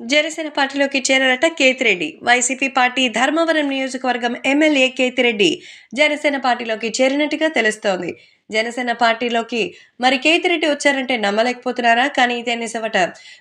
జనసేన పార్టీలోకి చేరారట Kethireddy. YCP party Dharmavaram నియోజకవర్గం ఎమ్మెల్యే కేతిరెడ్డి జనసేన పార్టీలోకి చేరినట్టుగా తెలుస్తోంది. జనసేన పార్టీలోకి మరి కేతిరెడ్డి వచ్చారంటే నమ్మలేకపోతున్నారా? కానీ ఇదే నిజమట.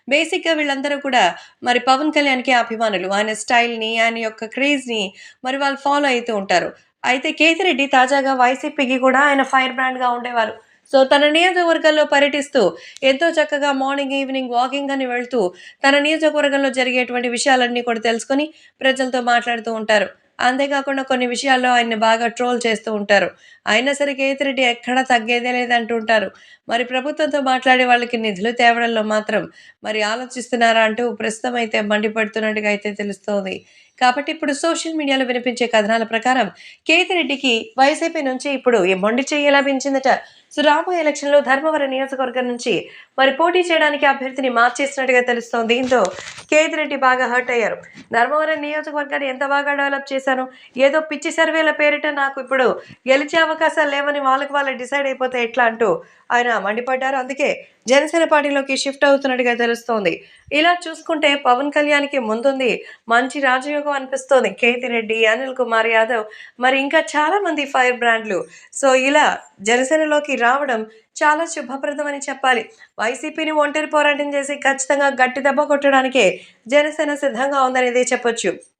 బేసిక్గా వీళ్ళందరూ కూడా మరి పవన్ కళ్యాణ్కి అభిమానులు. ఆయన స్టైల్ని ఆయన యొక్క క్రేజ్ని మరి వాళ్ళు ఫాలో అవుతూ ఉంటారు. అయితే కేతిరెడ్డి తాజాగా వైసీపీకి కూడా ఆయన ఫైర్ బ్రాండ్గా ఉండేవారు. సో తన నియోజకవర్గంలో పర్యటిస్తూ ఎంతో చక్కగా మార్నింగ్ ఈవినింగ్ వాకింగ్ అని వెళ్తూ తన నియోజకవర్గంలో జరిగేటువంటి విషయాలన్నీ కూడా తెలుసుకొని ప్రజలతో మాట్లాడుతూ ఉంటారు. అంతేకాకుండా కొన్ని విషయాల్లో ఆయన్ని బాగా ట్రోల్ చేస్తూ ఉంటారు. అయినా సరే కేతిరెడ్డి ఎక్కడా తగ్గేదే లేదంటుంటారు మరి ప్రభుత్వంతో మాట్లాడే వాళ్ళకి నిధులు తేవడంలో మాత్రం మరి ఆలోచిస్తున్నారా అంటూ ప్రస్తుతం అయితే మండిపడుతున్నట్టుగా అయితే తెలుస్తోంది. కాబట్టి ఇప్పుడు సోషల్ మీడియాలో వినిపించే కథనాల ప్రకారం కేతిరెడ్డికి వైసీపీ నుంచి ఇప్పుడు ఈ మొండి చెయ్యి లభించిందట. సో రాబోయే ఎలక్షన్లో ధర్మవరం నియోజకవర్గం నుంచి మరి పోటీ చేయడానికి అభ్యర్థిని మార్చేసినట్టుగా తెలుస్తోంది. దీంతో కేతిరెడ్డి బాగా హర్ట్ అయ్యారు. ధర్మవరం నియోజకవర్గాన్ని ఎంత బాగా డెవలప్ చేశాను. ఏదో పిచ్చి సర్వేల పేరిట నాకు ఇప్పుడు గెలిచే అవకాశాలు లేవని వాళ్ళకి వాళ్ళు డిసైడ్ అయిపోతే ఎట్లా అంటూ ఆయన మండిపడ్డారు. అందుకే జనసేన పార్టీలోకి షిఫ్ట్ అవుతున్నట్టుగా తెలుస్తోంది. ఇలా చూసుకుంటే పవన్ కళ్యాణ్కి ముందుంది మంచి రాజయోగం అనిపిస్తోంది. కేతి రెడ్డి అనిల్ కుమార్ యాదవ్ మరి ఇంకా చాలా మంది ఫైర్ బ్రాండ్లు. సో ఇలా జనసేనలోకి రావడం చాలా శుభప్రదమని చెప్పాలి. వైసీపీని ఒంటరి పోరాటం చేసి ఖచ్చితంగా గట్టి దెబ్బ కొట్టడానికే జనసేన సిద్ధంగా ఉందనేది చెప్పొచ్చు.